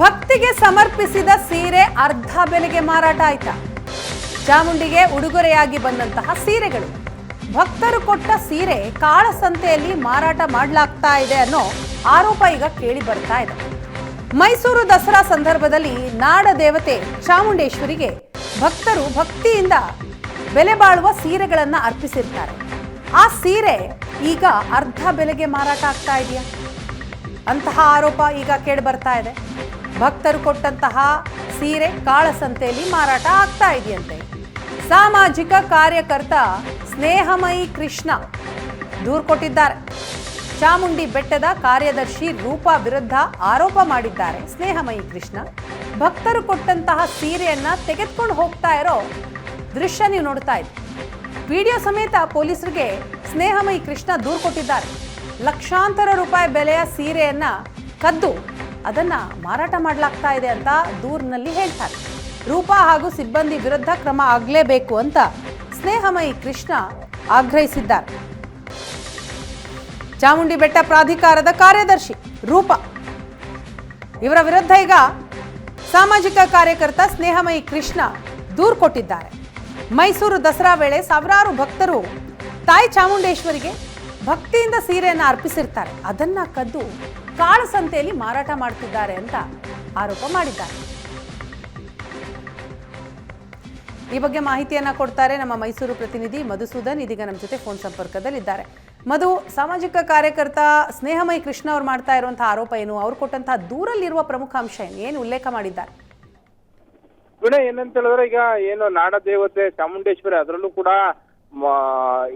ಭಕ್ತಿಗೆ ಸಮರ್ಪಿಸಿದ ಸೀರೆ ಅರ್ಧ ಬೆಲೆಗೆ ಮಾರಾಟ ಆಯ್ತಾ? ಚಾಮುಂಡಿಗೆ ಉಡುಗೊರೆಯಾಗಿ ಬಂದಂತಹ ಸೀರೆಗಳು. ಭಕ್ತರು ಕೊಟ್ಟ ಸೀರೆ ಕಾಳಸಂತೆಯಲ್ಲಿ ಮಾರಾಟ ಮಾಡಲಾಗ್ತಾ ಇದೆ ಅನ್ನೋ ಆರೋಪ ಈಗ ಕೇಳಿ ಬರ್ತಾ ಇದೆ. ಮೈಸೂರು ದಸರಾ ಸಂದರ್ಭದಲ್ಲಿ ನಾಡ ದೇವತೆ ಚಾಮುಂಡೇಶ್ವರಿಗೆ ಭಕ್ತರು ಭಕ್ತಿಯಿಂದ ಬೆಲೆ ಬಾಳುವ ಸೀರೆಗಳನ್ನು ಅರ್ಪಿಸಿರ್ತಾರೆ. ಆ ಸೀರೆ ಈಗ ಅರ್ಧ ಬೆಲೆಗೆ ಮಾರಾಟ ಆಗ್ತಾ ಇದೆಯಾ? ಅಂತಹ ಆರೋಪ ಈಗ ಕೇಳಿ ಬರ್ತಾ ಇದೆ. ಭಕ್ತರು ಕೊಟ್ಟಂತಹ ಸೀರೆ ಕಾಳಸಂತೆಯಲ್ಲಿ ಮಾರಾಟ ಆಗ್ತಾ ಇದೆಯಂತೆ. ಸಾಮಾಜಿಕ ಕಾರ್ಯಕರ್ತ ಸ್ನೇಹಮಯಿ ಕೃಷ್ಣ ದೂರು ಕೊಟ್ಟಿದ್ದಾರೆ. ಚಾಮುಂಡಿ ಬೆಟ್ಟದ ಕಾರ್ಯದರ್ಶಿ ರೂಪಾ ವಿರುದ್ಧ ಆರೋಪ ಮಾಡಿದ್ದಾರೆ. ಸ್ನೇಹಮಯಿ ಕೃಷ್ಣ ಭಕ್ತರು ಕೊಟ್ಟಂತಹ ಸೀರೆಯನ್ನ ತೆಗೆದುಕೊಂಡು ಹೋಗ್ತಾ ಇರೋ ದೃಶ್ಯ ನೀವು ನೋಡ್ತಾ ಇದ್ದೀವಿ ವಿಡಿಯೋ ಸಮೇತ ಪೊಲೀಸರಿಗೆ ಸ್ನೇಹಮಯಿ ಕೃಷ್ಣ ದೂರು ಕೊಟ್ಟಿದ್ದಾರೆ. ಲಕ್ಷಾಂತರ ರೂಪಾಯಿ ಬೆಲೆಯ ಸೀರೆಯನ್ನ ಕದ್ದು ಅದನ್ನ ಮಾರಾಟ ಮಾಡಲಾಗ್ತಾ ಇದೆ ಅಂತ ದೂರಿನಲ್ಲಿ ಹೇಳ್ತಾರೆ. ರೂಪಾ ಹಾಗೂ ಸಿಬ್ಬಂದಿ ವಿರುದ್ಧ ಕ್ರಮ ಆಗಲೇಬೇಕು ಅಂತ ಸ್ನೇಹಮಯಿ ಕೃಷ್ಣ ಆಗ್ರಹಿಸಿದ್ದಾರೆ. ಚಾಮುಂಡಿ ಬೆಟ್ಟ ಪ್ರಾಧಿಕಾರದ ಕಾರ್ಯದರ್ಶಿ ರೂಪಾ. ಇವರ ವಿರುದ್ಧ ಈಗ ಸಾಮಾಜಿಕ ಕಾರ್ಯಕರ್ತ ಸ್ನೇಹಮಯಿ ಕೃಷ್ಣ ದೂರು ಕೊಟ್ಟಿದ್ದಾರೆ. ಮೈಸೂರು ದಸರಾ ವೇಳೆ ಸಾವಿರಾರು ಭಕ್ತರು ತಾಯಿ ಚಾಮುಂಡೇಶ್ವರಿಗೆ ಭಕ್ತಿಯಿಂದ ಸೀರೆಯನ್ನು ಅರ್ಪಿಸಿರ್ತಾರೆ. ಅದನ್ನ ಕದ್ದು ಕಾಳಸಂತೆಯಲ್ಲಿ ಮಾರಾಟ ಮಾಡ್ತಿದ್ದಾರೆ ಅಂತ ಆರೋಪ ಮಾಡಿದ್ದಾರೆ. ಈ ಬಗ್ಗೆ ಮಾಹಿತಿಯನ್ನ ಕೊಡ್ತಾರೆ ನಮ್ಮ ಮೈಸೂರು ಪ್ರತಿನಿಧಿ ಮಧುಸೂದನ್. ಇದೀಗ ನಮ್ಮ ಜೊತೆ ಫೋನ್ ಸಂಪರ್ಕದಲ್ಲಿದ್ದಾರೆ. ಮಧು, ಸಾಮಾಜಿಕ ಕಾರ್ಯಕರ್ತ ಸ್ನೇಹಮಯ ಕೃಷ್ಣ ಅವ್ರು ಮಾಡ್ತಾ ಇರುವಂತಹ ಆರೋಪ ಏನು? ಅವ್ರು ಕೊಟ್ಟಂತಹ ದೂರಲ್ಲಿರುವ ಪ್ರಮುಖ ಅಂಶ ಏನು? ಏನು ಉಲ್ಲೇಖ ಮಾಡಿದ್ದಾರೆ? ಏನಂತ ಹೇಳಿದ್ರೆ ಈಗ ಏನು ನಾಡ ದೇವತೆ ಚಾಮುಂಡೇಶ್ವರಿ, ಅದರಲ್ಲೂ ಕೂಡ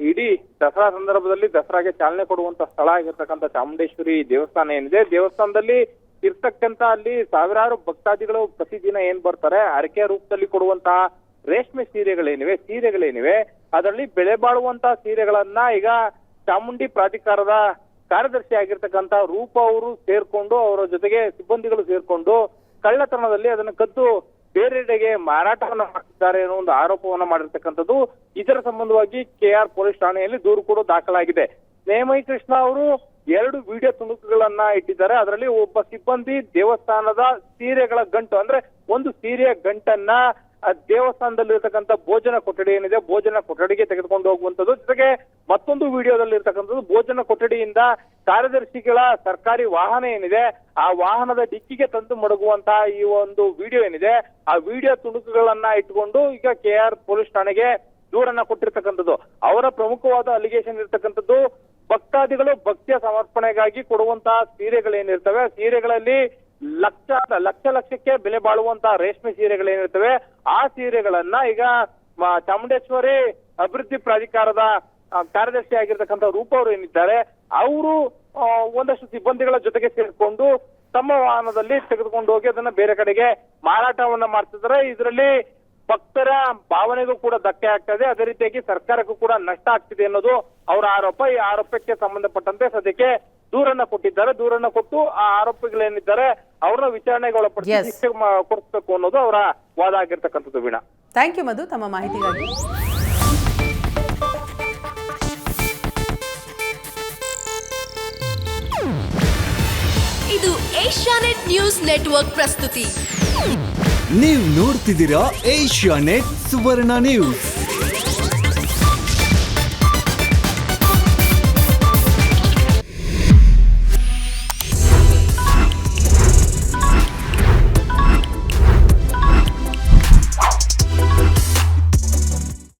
ಇಡೀ ದಸರಾ ಸಂದರ್ಭದಲ್ಲಿ ದಸರಾಗೆ ಚಾಲನೆ ಕೊಡುವಂತ ಸ್ಥಳ ಆಗಿರ್ತಕ್ಕಂಥ ಚಾಮುಂಡೇಶ್ವರಿ ದೇವಸ್ಥಾನ ಏನಿದೆ, ದೇವಸ್ಥಾನದಲ್ಲಿ ಇರ್ತಕ್ಕಂತ ಅಲ್ಲಿ ಸಾವಿರಾರು ಭಕ್ತಾದಿಗಳು ಪ್ರತಿದಿನ ಏನ್ ಬರ್ತಾರೆ ಅರಕೆ ರೂಪದಲ್ಲಿ ಕೊಡುವಂತಹ ರೇಷ್ಮೆ ಸೀರೆಗಳೇನಿವೆ ಸೀರೆಗಳೇನಿವೆ, ಅದರಲ್ಲಿ ಬೆಲೆ ಬಾಳುವಂತಹ ಸೀರೆಗಳನ್ನ ಈಗ ಚಾಮುಂಡಿ ಪ್ರಾಧಿಕಾರದ ಕಾರ್ಯದರ್ಶಿ ಆಗಿರ್ತಕ್ಕಂಥ ರೂಪ ಅವರು ಸೇರ್ಕೊಂಡು, ಅವರ ಜೊತೆಗೆ ಸಿಬ್ಬಂದಿಗಳು ಸೇರ್ಕೊಂಡು ಕಳ್ಳತನದಲ್ಲಿ ಅದನ್ನು ಕದ್ದು ಬೇರೆಡೆಗೆ ಮಾರಾಟವನ್ನ ಮಾಡ್ತಿದ್ದಾರೆ ಅನ್ನೋ ಒಂದು ಆರೋಪವನ್ನ ಮಾಡಿರ್ತಕ್ಕಂಥದ್ದು ಇದರ ಸಂಬಂಧವಾಗಿ ಕೆಆರ್ ಪೊಲೀಸ್ ಠಾಣೆಯಲ್ಲಿ ದೂರು ಕೂಡ ದಾಖಲಾಗಿದೆ. ನೇಮೈ ಕೃಷ್ಣ ಅವರು ಎರಡು ವಿಡಿಯೋ ತುಣುಕುಗಳನ್ನ ಇಟ್ಟಿದ್ದಾರೆ. ಅದರಲ್ಲಿ ಒಬ್ಬ ಸಿಬ್ಬಂದಿ ದೇವಸ್ಥಾನದ ಸೀರೆಗಳ ಗಂಟು, ಅಂದ್ರೆ ಒಂದು ಸೀರೆಯ ಗಂಟನ್ನ ದೇವಸ್ಥಾನದಲ್ಲಿ ಇರ್ತಕ್ಕಂಥ ಭೋಜನ ಕೊಠಡಿ ಏನಿದೆ, ಭೋಜನ ಕೊಠಡಿಗೆ ತೆಗೆದುಕೊಂಡು ಹೋಗುವಂತದ್ದು ಜೊತೆಗೆ ಮತ್ತೊಂದು ವಿಡಿಯೋದಲ್ಲಿ ಇರ್ತಕ್ಕಂಥದ್ದು, ಭೋಜನ ಕೊಠಡಿಯಿಂದ ಕಾರ್ಯದರ್ಶಿಗಳ ಸರ್ಕಾರಿ ವಾಹನ ಏನಿದೆ, ಆ ವಾಹನದ ಡಿಕ್ಕಿಗೆ ತಂದು ಮಡಗುವಂತಹ ಈ ಒಂದು ವಿಡಿಯೋ ಏನಿದೆ, ಆ ವಿಡಿಯೋ ತುಣುಕುಗಳನ್ನ ಇಟ್ಕೊಂಡು ಈಗ ಕೆ ಆರ್ ಪೊಲೀಸ್ ಠಾಣೆಗೆ ದೂರನ್ನ ಕೊಟ್ಟಿರ್ತಕ್ಕಂಥದ್ದು. ಅವರ ಪ್ರಮುಖವಾದ ಅಲಿಗೇಷನ್ ಇರ್ತಕ್ಕಂಥದ್ದು, ಭಕ್ತಾದಿಗಳು ಭಕ್ತಿಯ ಸಮರ್ಪಣೆಗಾಗಿ ಕೊಡುವಂತಹ ಸೀರೆಗಳೇನಿರ್ತವೆ, ಸೀರೆಗಳಲ್ಲಿ ಲಕ್ಷ ಲಕ್ಷ ಲಕ್ಷಕ್ಕೆ ಬೆಲೆ ಬಾಳುವಂತಹ ರೇಷ್ಮೆ ಸೀರೆಗಳೇನಿರ್ತವೆ, ಆ ಸೀರೆಗಳನ್ನ ಈಗ ಚಾಮುಂಡೇಶ್ವರಿ ಅಭಿವೃದ್ಧಿ ಪ್ರಾಧಿಕಾರದ ಕಾರ್ಯದರ್ಶಿ ಆಗಿರ್ತಕ್ಕಂಥ ರೂಪ ಅವರು ಏನಿದ್ದಾರೆ, ಅವರು ಒಂದಷ್ಟು ಸಿಬ್ಬಂದಿಗಳ ಜೊತೆಗೆ ಸೇರಿಕೊಂಡು ತಮ್ಮ ವಾಹನದಲ್ಲಿ ತೆಗೆದುಕೊಂಡು ಹೋಗಿ ಅದನ್ನ ಬೇರೆ ಕಡೆಗೆ ಮಾರಾಟವನ್ನ ಮಾಡ್ತಿದ್ದಾರೆ. ಇದರಲ್ಲಿ ಭಕ್ತರ ಭಾವನೆಗೂ ಕೂಡ ಧಕ್ಕೆ ಆಗ್ತದೆ. ಅದೇ ರೀತಿಯಾಗಿ ಸರ್ಕಾರಕ್ಕೂ ಕೂಡ ನಷ್ಟ ಆಗ್ತಿದೆ ಅನ್ನೋದು ಅವರ ಆರೋಪ. ಈ ಆರೋಪಕ್ಕೆ ಸಂಬಂಧಪಟ್ಟಂತೆ ಸದ್ಯಕ್ಕೆ ದೂರನ್ನ ಕೊಟ್ಟಿದ್ದಾರೆ ದೂರನ್ನ ಕೊಟ್ಟು ಆ ಆರೋಪಿಗಳೇನಿದ್ದಾರೆ ಅವ್ರನ್ನ ವಿಚಾರಣೆಗೆ ಒಳಪಡಿಸಿ Yes. ಶಿಕ್ಷೆ ಮಾ- ಕೊಡಿಸ್ಬೇಕು ಅನ್ನೋದು ಅವರ ವಾದ ಆಗಿರ್ತಕ್ಕಂಥದ್ದು ವೀಣಾ. ಥ್ಯಾಂಕ್ ಯು ಮಧು. ತಮ್ಮ ಮಾಹಿತಿಗಾಗಿ. ಇದು ಏಷ್ಯಾನೆಟ್ ನ್ಯೂಸ್ ನೆಟ್ವರ್ಕ್ ಪ್ರಸ್ತುತಿ. ನೀವು ನೋಡ್ತಿದ್ದೀರಾ ಏಷ್ಯಾ ನೆಟ್ ಸುವರ್ಣ ನ್ಯೂಸ್.